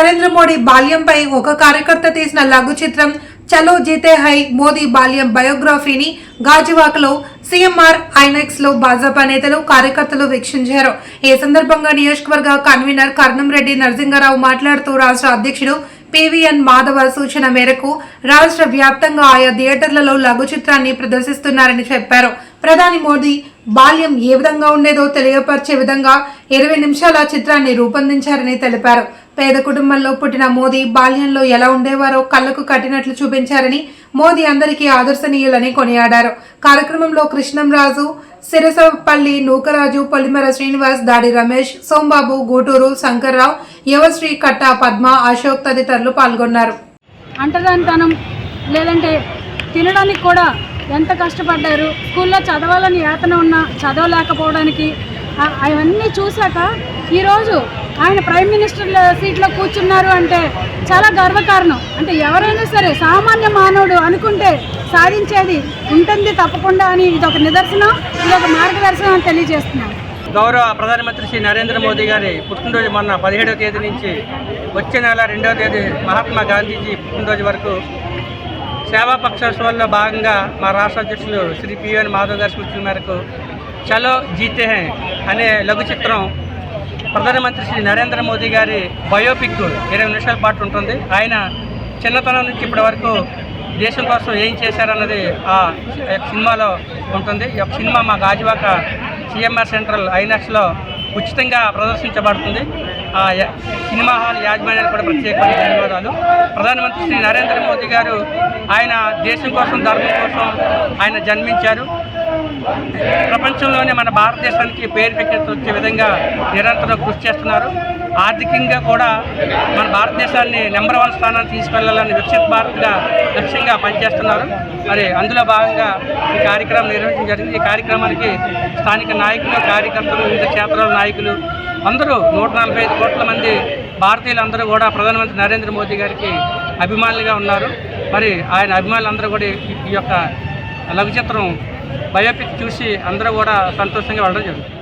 నరేంద్ర మోడీ బాల్యంపై ఒక కార్యకర్త తీసిన లఘు చిత్రం చలో జీతే హై మోదీ బాల్యం బయోగ్రఫీని గాజువాకలో సీఎంఆర్ ఐనెక్స్లో భాజపా నేతలు కార్యకర్తలు వీక్షించారు. ఈ సందర్భంగా నియోజకవర్గ కన్వీనర్ కర్ణంరెడ్డి నరసింగారావు మాట్లాడుతూ రాష్ట్ర అధ్యక్షుడు పివిఎన్ మాధవ సూచన మేరకు రాష్ట్ర వ్యాప్తంగా ఆయా థియేటర్లలో లఘు చిత్రాన్ని ప్రదర్శిస్తున్నారని చెప్పారు. ప్రధాని మోదీ బాల్యం ఏ విధంగా ఉండేదో తెలియపరిచే విధంగా ఇరవై నిమిషాల చిత్రాన్ని రూపొందించారని తెలిపారు. పేద కుటుంబంలో పుట్టిన మోదీ బాల్యంలో ఎలా ఉండేవారో కళ్ళకు కట్టినట్లు చూపించారని మోదీ అందరికీ ఆదర్శనీయులని కొనియాడారు. కార్యక్రమంలో కృష్ణంరాజు సిరసపల్లి నూకరాజు పొలిమర శ్రీనివాస్ దాడి రమేష్ సోంబాబు గూటూరు శంకర్రావు యువశ్రీ కట్ట పద్మ అశోక్ తదితరులు పాల్గొన్నారు. అంటదానితనం లేదంటే తినడానికి కూడా ఎంత కష్టపడ్డారు? స్కూల్లో చదవాలని యాతన ఉన్నా చదవలేకపోవడానికి అవన్నీ చూశాక ఈరోజు ఆయన ప్రైమ్ మినిస్టర్ సీట్లో కూర్చున్నారు అంటే చాలా గర్వకారణం. అంటే ఎవరైనా సరే సామాన్య మానవుడు అనుకుంటే సాధించేది ఉంటుంది తప్పకుండా అని ఇది ఒక నిదర్శనం ఇది ఒక మార్గదర్శనం అని తెలియజేస్తున్నాను. గౌరవ ప్రధానమంత్రి శ్రీ నరేంద్ర మోదీ గారి పుట్టినరోజు మొన్న పదిహేడవ తేదీ నుంచి వచ్చే నెల రెండవ తేదీ మహాత్మా గాంధీజీ పుట్టినరోజు వరకు సేవాపక్షోత్సవాల్లో భాగంగా మా రాష్ట్ర అధ్యక్షులు శ్రీ పిఎన్ మాధవ్ గారి సూచన మేరకు చలో జీతే అనే లఘు చిత్రం ప్రధానమంత్రి శ్రీ నరేంద్ర మోదీ గారి బయోపిక్ ఇరవై నిమిషాల పాటు ఉంటుంది. ఆయన చిన్నతనం నుంచి ఇప్పటి వరకు దేశం కోసం ఏం చేశారన్నది ఆ సినిమాలో ఉంటుంది. ఈ యొక్క సినిమా మా గాజువాక సిఎంఆర్ సెంట్రల్ ఐనాక్స్లో ఉచితంగా ప్రదర్శించబడుతుంది. ఆ య- సినిమా హాల్ యాజమాన్యాలు కూడా ప్రత్యేకమైన ధన్యవాదాలు. ప్రధానమంత్రి శ్రీ నరేంద్ర మోదీ గారు ఆయన దేశం కోసం ధర్మం కోసం ఆయన జన్మించారు. ప్రపంచంలోనే మన భారతదేశానికి పేరు ప్రఖ్యాతి వచ్చే విధంగా నిరంతరం కృషి చేస్తున్నారు. ఆర్థికంగా కూడా మన భారతదేశాన్ని నెంబర్ వన్ స్థానాన్ని తీసుకెళ్ళాలని వికసిత భారత్గా లక్ష్యంగా పనిచేస్తున్నారు. మరి అందులో భాగంగా ఈ కార్యక్రమం నిర్వహించడం జరిగింది. ఈ కార్యక్రమానికి స్థానిక నాయకులు కార్యకర్తలు వివిధ క్షేత్రాల నాయకులు అందరూ నూట నలభై ఐదు కోట్ల మంది భారతీయులందరూ కూడా ప్రధానమంత్రి నరేంద్ర మోదీ గారికి అభిమానులుగా ఉన్నారు. మరి ఆయన అభిమానులందరూ కూడా ఈ- ఈ యొక్క లఘు చిత్రం బయోపిక్ చూసి అందరూ కూడా సంతోషంగా వెళ్ళడం జరుగుతుంది.